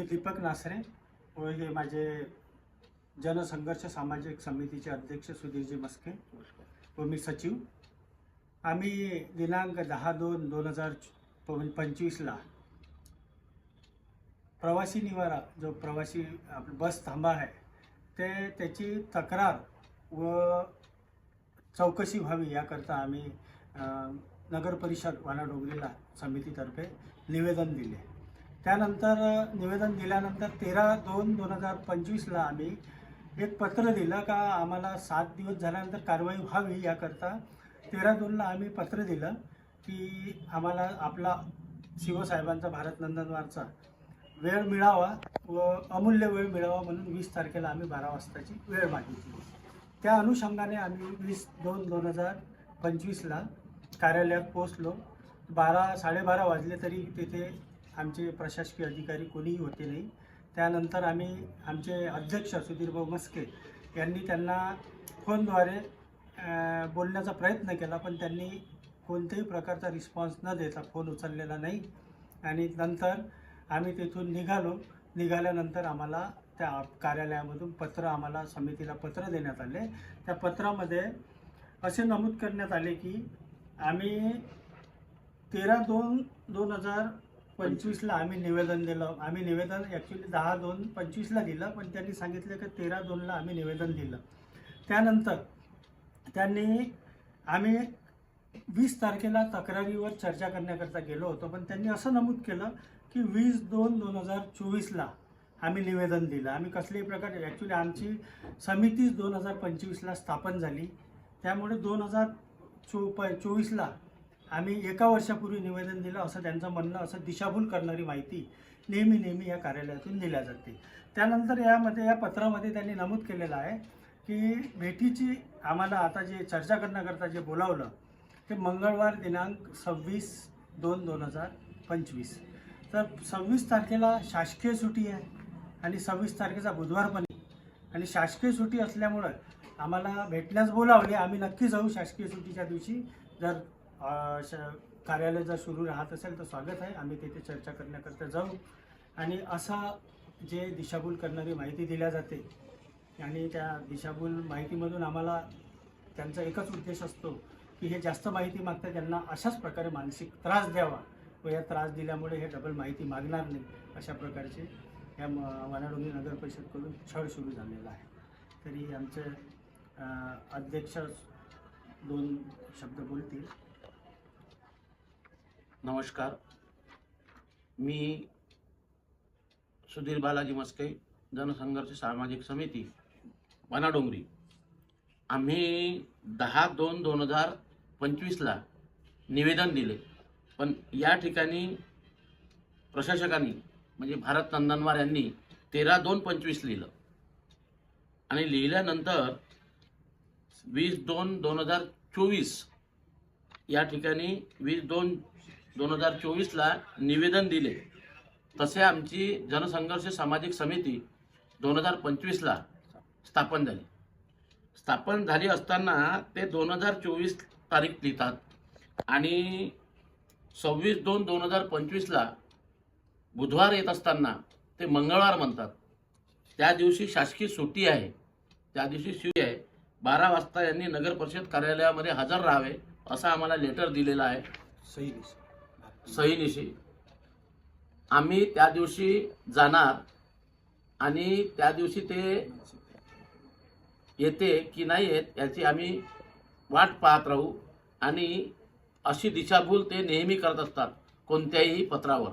मी दीपक नासरे व हे माझे जनसंघर्ष सामाजिक समितीचे अध्यक्ष सुधीरजी मस्के व मी सचिव. आम्ही दिनांक दहा दोन दोन हजार पंचवीसला प्रवासी निवारा जो प्रवासी बस थांबा आहे ते त्याची तक्रार व चौकशी व्हावी याकरता आम्ही नगरपरिषद वानाडोगरीला वानाडोंगरीला समितीतर्फे निवेदन दिले. त्यानंतर निवेदन दिल्यानंतर तेरा दोन दोन हजार पंचवीसला आम्ही एक पत्र दिलं का आम्हाला सात दिवस झाल्यानंतर कारवाई व्हावी याकरता तेरा दोनला आम्ही पत्र दिलं की आम्हाला आपला शिवसाहेबांचा भारत नंदनवारचा वेळ मिळावा व अमूल्य वेळ मिळावा म्हणून वीस तारखेला आम्ही बारा वाजताची वेळ मागितली. त्या अनुषंगाने आम्ही वीस दोन दोन हजार पंचवीसला कार्यालयात पोचलो बारा साडेबारा वाजले तरी तिथे आमचे प्रशासकीय अधिकारी कोणीही होते नाही. त्यानंतर आम्ही आमचे अध्यक्ष सुधीरभाऊ मस्के यांनी त्यांना फोनद्वारे बोलण्याचा प्रयत्न केला पण त्यांनी कोणत्याही प्रकारचा रिस्पॉन्स न देता फोन उचललेला नाही. आणि नंतर आम्ही तिथून निघालो. निघाल्यानंतर आम्हाला त्या कार्यालयामधून पत्र आम्हाला समितीला पत्र देण्यात आले. त्या पत्रामध्ये असे नमूद करण्यात आले की आम्ही तेरा दोन दोन हजार पंचवीसला आम्ही निवेदन दिलं. आम्ही निवेदन ॲक्च्युली दहा दोन पंचवीसला दिलं पण त्यांनी सांगितलं की तेरा दोनला आम्ही निवेदन दिलं. त्यानंतर त्यांनी आम्ही वीस तारखेला तक्रारीवर चर्चा करण्याकरता गेलो होतो पण त्यांनी असं नमूद केलं की वीस दोन दोन हजार चोवीसला आम्ही निवेदन दिलं. आम्ही कसल्याही प्रकारे ॲक्च्युली आमची समितीच दोन हजार पंचवीसला स्थापन झाली. त्यामुळे दोन हजार चो प चोवीसला आम्ही एका वर्षापूर्वी निवेदन दिलं असं त्यांचं म्हणणं असं दिशाभूल करणारी माहिती नेहमी नेहमी या कार्यालयातून दिल्या जाते. त्यानंतर यामध्ये या पत्रामध्ये त्यांनी नमूद केलेलं आहे की भेटीची आम्हाला आता जे चर्चा करण्याकरता जे बोलावलं ते मंगळवार दिनांक सव्वीस दोन दोन हजार पंचवीस. तर सव्वीस तारखेला शासकीय सुट्टी आहे आणि सव्वीस तारखेचा बुधवार पण आणि शासकीय सुट्टी असल्यामुळं आम्हाला भेटण्यास बोलावले आम्ही नक्की जाऊ शासकीय सुट्टीच्या दिवशी. जर कार्यालय जर सुरू राहत असेल तर स्वागत आहे. आम्ही तिथे चर्चा करण्याकरता जाऊ. आणि असा जे दिशाभूल करणारी माहिती दिल्या जाते आणि त्या दिशाभूल माहितीमधून आम्हाला त्यांचा एकच उद्देश असतो की हे जास्त माहिती मागतात त्यांना अशाच प्रकारे मानसिक त्रास द्यावा व या त्रास दिल्यामुळे हे डबल माहिती मागणार नाही अशा प्रकारचे या म- वानाडोंगरी नगर परिषदकडून छळ सुरू झालेला आहे. तरी आमचे अध्यक्ष दोन शब्द बोलतील. नमस्कार. मी सुधीर बालाजी मस्के जनसंघर्ष सामाजिक समिती वनाडोंगरी. आम्ही दहा दोन दोन हजार पंचवीसला निवेदन दिले. पण या ठिकाणी प्रशासकांनी म्हणजे भारत नंदनवार यांनी तेरा दोन पंचवीस लिहिलं. आणि लिहिल्यानंतर वीस दोन दोन हजार चोवीस या ठिकाणी वीस दोन दोन हजार चोवीसला निवेदन दिले. तसे आमची जनसंघर्ष सामाजिक समिती दोन हजार पंचवीसला स्थापन झाली. स्थापन झाली असताना ते दोन हजार चोवीस तारीख लिहितात आणि सव्वीस दोन दोन हजार पंचवीसला बुधवार येत असताना ते मंगळवार म्हणतात. त्या दिवशी शासकीय सुट्टी आहे. त्या दिवशी सुट्टी आहे. बारा वाजता यांनी नगर परिषद कार्यालयामध्ये हजर राहावे असं आम्हाला लेटर दिलेलं आहे. सही. सहीनिशी. आम्ही त्या दिवशी जाणार आणि त्या दिवशी ते येते की नाही येत याची आम्ही वाट पाहत राहू आणि अशी दिशाभूल ते नेहमी करत असतात कोणत्याही पत्रावर.